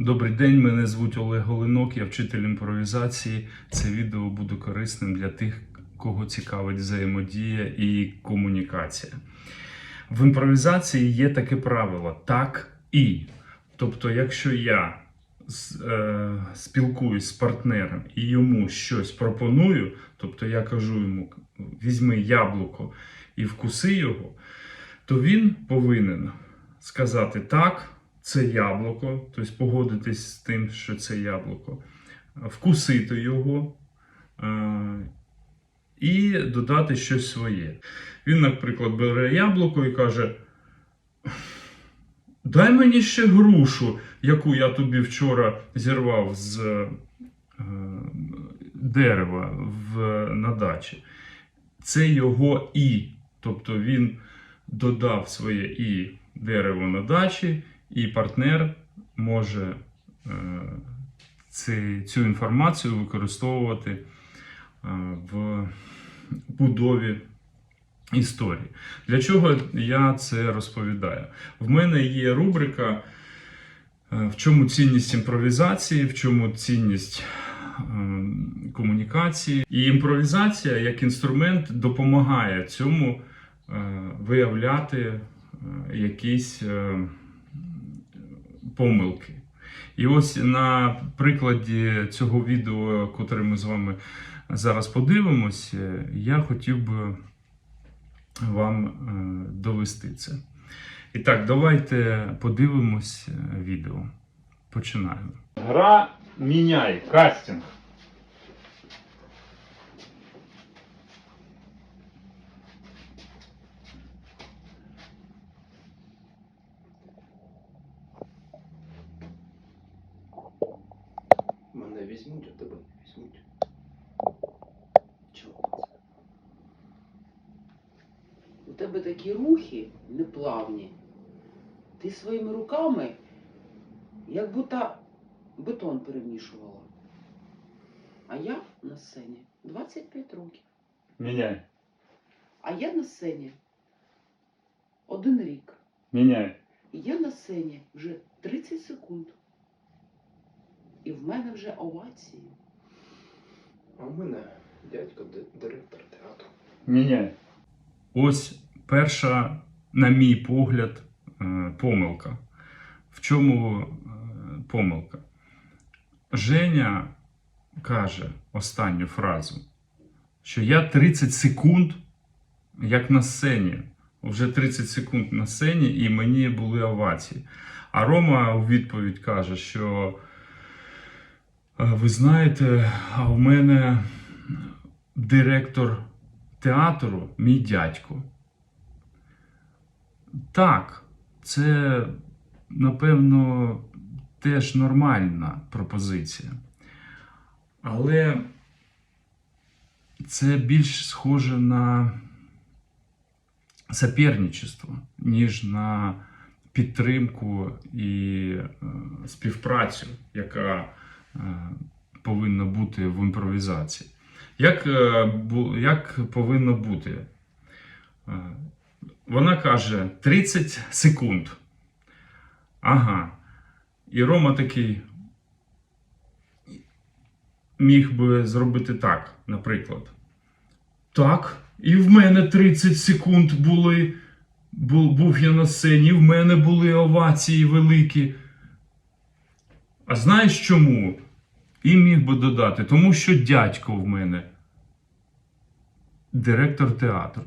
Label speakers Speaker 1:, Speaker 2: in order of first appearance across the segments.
Speaker 1: Добрий день, мене звуть Олег Голенок, я вчитель імпровізації. Це відео буде корисним для тих, кого цікавить взаємодія і комунікація. В імпровізації є таке правило так і. Тобто, якщо я е, спілкуюсь з партнером і йому щось пропоную, тобто я кажу йому, візьми яблуко і вкуси його, то він повинен сказати так, це яблуко, тобто погодитись з тим, що це яблуко, вкусити його е, і додати щось своє. Він, наприклад, бере яблуко і каже: Дай мені ще грушу, яку я тобі вчора зірвав з е, дерева в, на дачі. Це його і. Тобто він додав своє і дерево на дачі, і партнер може е, цю інформацію використовувати е, в будові історії. Для чого я це розповідаю? В мене є рубрика, е, в чому цінність імпровізації, в чому цінність комунікації. І імпровізація як інструмент допомагає цьому виявляти якісь помилки. І ось на прикладі цього відео, котре ми з вами зараз подивимось, я хотів би вам е, довести це. І так, давайте подивимось е, відео. Починаємо. Гра міняй, кастинг.
Speaker 2: Мене візьмуть, а тебе не візьмуть. Чого це? У тебе такі рухи неплавні. Ти своїми руками як будто бетон перемішувала. А я на сцені 25 років.
Speaker 1: Міняй,
Speaker 2: А я на сцені один рік.
Speaker 1: міняй.
Speaker 2: І я на сцені вже 30 секунд. І в мене вже овації.
Speaker 3: А в мене дядько директор театру.
Speaker 1: Міняй. Ось перша, на мій погляд, е, помилка. В чому е, помилка? Женя каже останню фразу, що я 30 секунд, як на сцені, вже 30 секунд на сцені, і мені були овації. А Рома у відповідь каже, що «Е, ви знаєте, а в мене директор театру мій дядько. Так, це, напевно, теж нормальна пропозиція. Але це більш схоже на соперничество, ніж на підтримку і е, співпрацю, яка е, повинна бути в імпровізації. Як, е, як повинно бути? Е, Вона каже 30 секунд. Ага. І Рома такий міг би зробити так, наприклад. Так, і в мене 30 секунд були. Був я на сцені, в мене були овації великі. А знаєш чому? І міг би додати, тому що дядько в мене директор театру.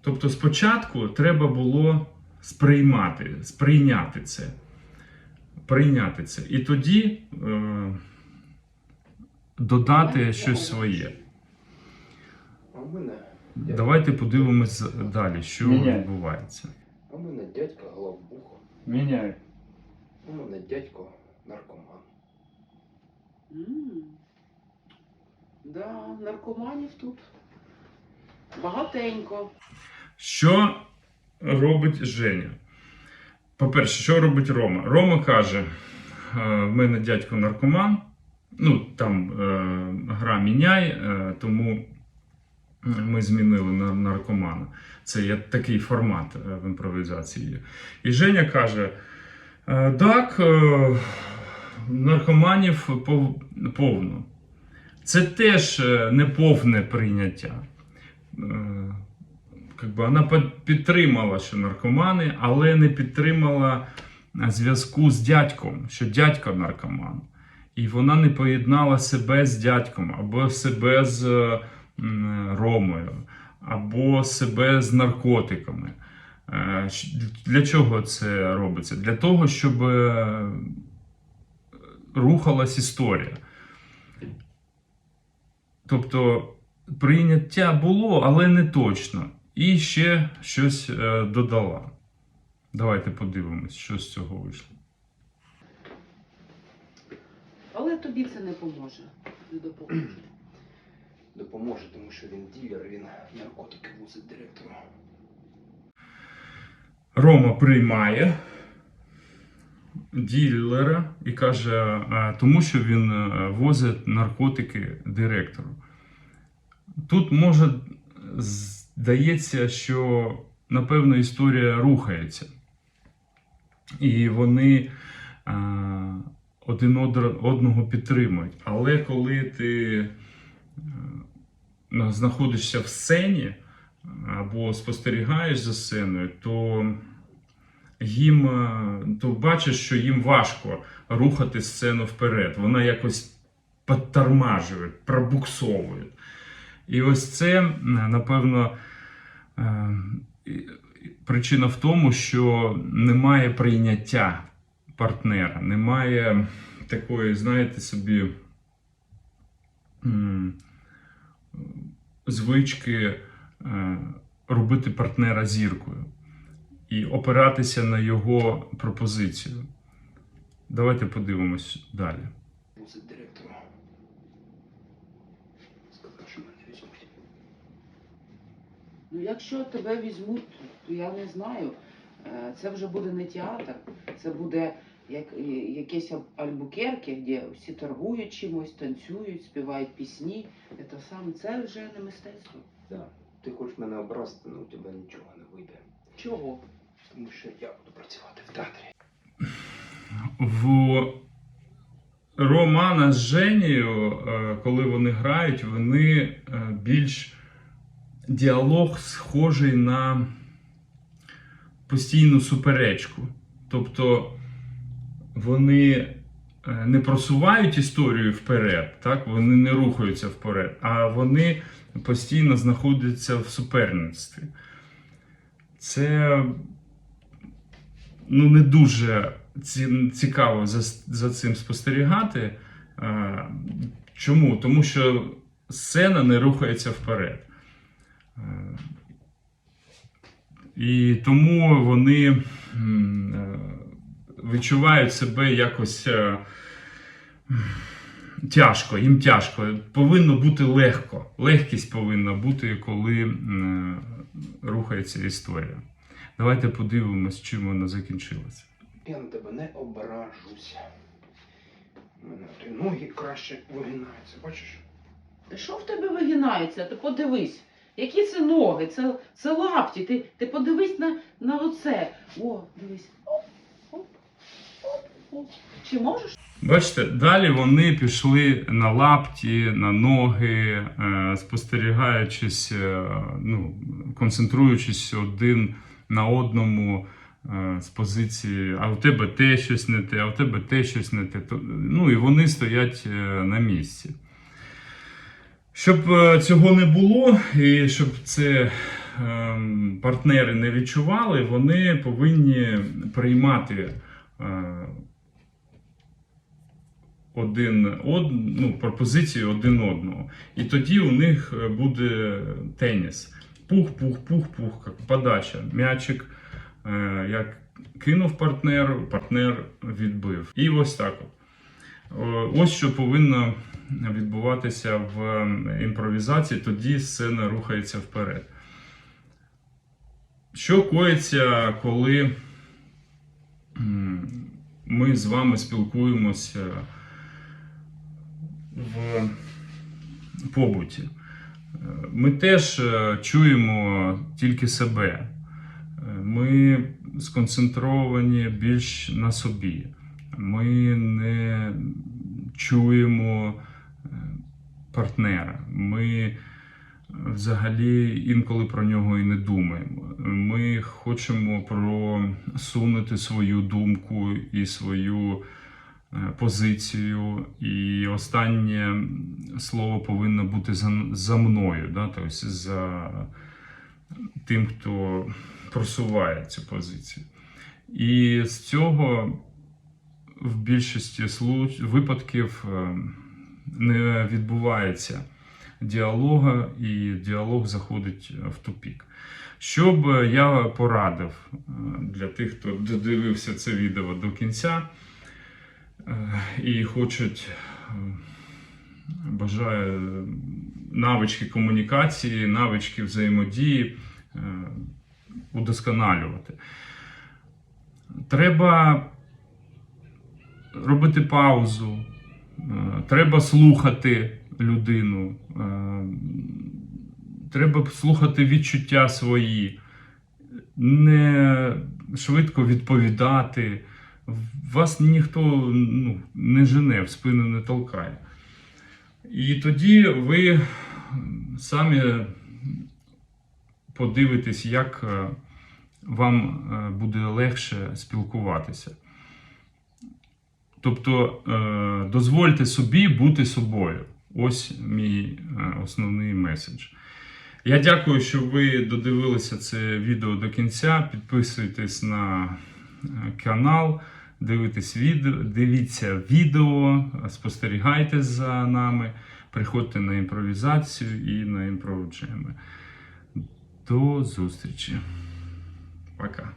Speaker 1: Тобто спочатку треба було сприймати, сприйняти це. Прийняти це. І тоді е, додати щось своє. Давайте подивимось далі, що
Speaker 3: Міняй.
Speaker 1: відбувається.
Speaker 3: а в мене дядько главбуха.
Speaker 1: Міняй.
Speaker 3: У мене дядько наркоман.
Speaker 2: М. Да, наркоманів тут багатенько.
Speaker 1: Що робить Женя? По-перше, що робить Рома? Рома каже: «Е, в мене дядько наркоман. Ну, там е, гра міняй, е, тому ми змінили на наркомана. Це є такий формат е, в імпровізації. І Женя каже: Так, е, наркоманів повно. Це теж е, не повне прийняття. Е, вона підтримала, що наркомани, але не підтримала е, зв'язку з дядьком, що дядько наркоман. І вона не поєднала себе з дядьком, або себе з е, Ромою, або себе з наркотиками. Е, Для чого це робиться? Для того, щоб е, рухалась історія. Тобто прийняття було, але не точно. І ще щось е, додала. Давайте подивимось, що з цього вийшло.
Speaker 2: Але тобі це не поможе. Не допоможе.
Speaker 3: Допоможе, тому що він ділер, він наркотики возить директору.
Speaker 1: Рома приймає ділера і каже, тому що він е, возить наркотики директору. Тут може здається, що напевно історія рухається. І вони один одного підтримують. Але коли ти е, знаходишся в сцені, або спостерігаєш за сценою, то їм е, то бачиш, що їм важко рухати сцену вперед. Вона якось підтормажує, пробуксовує. І ось це, напевно, е, причина в тому, що немає прийняття партнера, немає такої, знаєте, собі звички робити партнера зіркою і опиратися на його пропозицію. Давайте подивимось далі.
Speaker 2: Ну, якщо тебе візьмуть, то я не знаю. Е, Це вже буде не театр, це буде як, е, якесь альбукерке, де всі торгують чимось, танцюють, співають пісні. Це саме це вже не мистецтво.
Speaker 3: Да. Ти хочеш мене образити, але у тебе нічого не вийде.
Speaker 2: Чого?
Speaker 3: Тому що я буду працювати в театрі.
Speaker 1: В Романа з Женією, е, коли вони грають, вони е, більш діалог схожий на постійну суперечку. Тобто вони е, не просувають історію вперед, так? вони не рухаються вперед, а вони постійно знаходяться в суперництві. Це ну, не дуже цікаво за, за цим спостерігати. Е, Чому? Тому що сцена не рухається вперед. Е, І тому вони е, відчувають себе якось тяжко, їм тяжко. Повинно бути легко. Легкість повинна бути, коли е, рухається історія. Давайте подивимось, чим вона закінчилася.
Speaker 3: Я на тебе не ображуся. У мене ті ноги краще вигинаються, бачиш?
Speaker 2: Та що в тебе вигинається? Ти подивись. Які це ноги? Це, це лапті. Ти, ти подивись на, на оце. О, дивись. Оп. Чи можеш?
Speaker 1: Бачите, далі вони пішли на лапті, на ноги, е, спостерігаючись, е, ну, концентруючись один на одному е, з позиції, а у тебе те щось не те, а у тебе те щось не те. Ну і вони стоять на місці. Щоб цього не було, і щоб це партнери не відчували, вони повинні приймати. Е, один од, ну, пропозицію один одного. І тоді у них е, буде теніс. Пух, пух, пух, пух, як подача. М'ячик, е, як кинув партнер, партнер відбив. І ось так. Ось що повинно відбуватися в ем, імпровізації, тоді сцена рухається вперед. Що коїться, коли ми з вами спілкуємося в побуті. Е, Ми теж е, чуємо тільки себе. Е, Ми сконцентровані більш на собі. Ми не чуємо партнера. Ми взагалі інколи про нього і не думаємо. Ми хочемо просунути свою думку і свою позицію. І останнє слово повинно бути за, за мною, да? тобто за тим, хто просуває цю позицію. І з цього в більшості випадків е, не відбувається діалога, і діалог заходить в тупік. Що б я порадив е, для тих, хто додивився це відео до кінця е, і хочуть, е, бажає навички комунікації, навички взаємодії е, удосконалювати. Треба робити паузу, е, треба слухати людину, треба слухати відчуття свої, не швидко відповідати. Вас ніхто ну, не жене, в спину не толкає. І тоді ви самі подивитесь, як е, вам е, буде легше спілкуватися. Тобто е, дозвольте собі бути собою. Ось мій основний меседж. Я дякую, що ви додивилися це відео до кінця. Підписуйтесь на канал, дивитесь відео, дивіться відео, спостерігайте за нами, приходьте на імпровізацію і на імпровджеми. До зустрічі. Пока.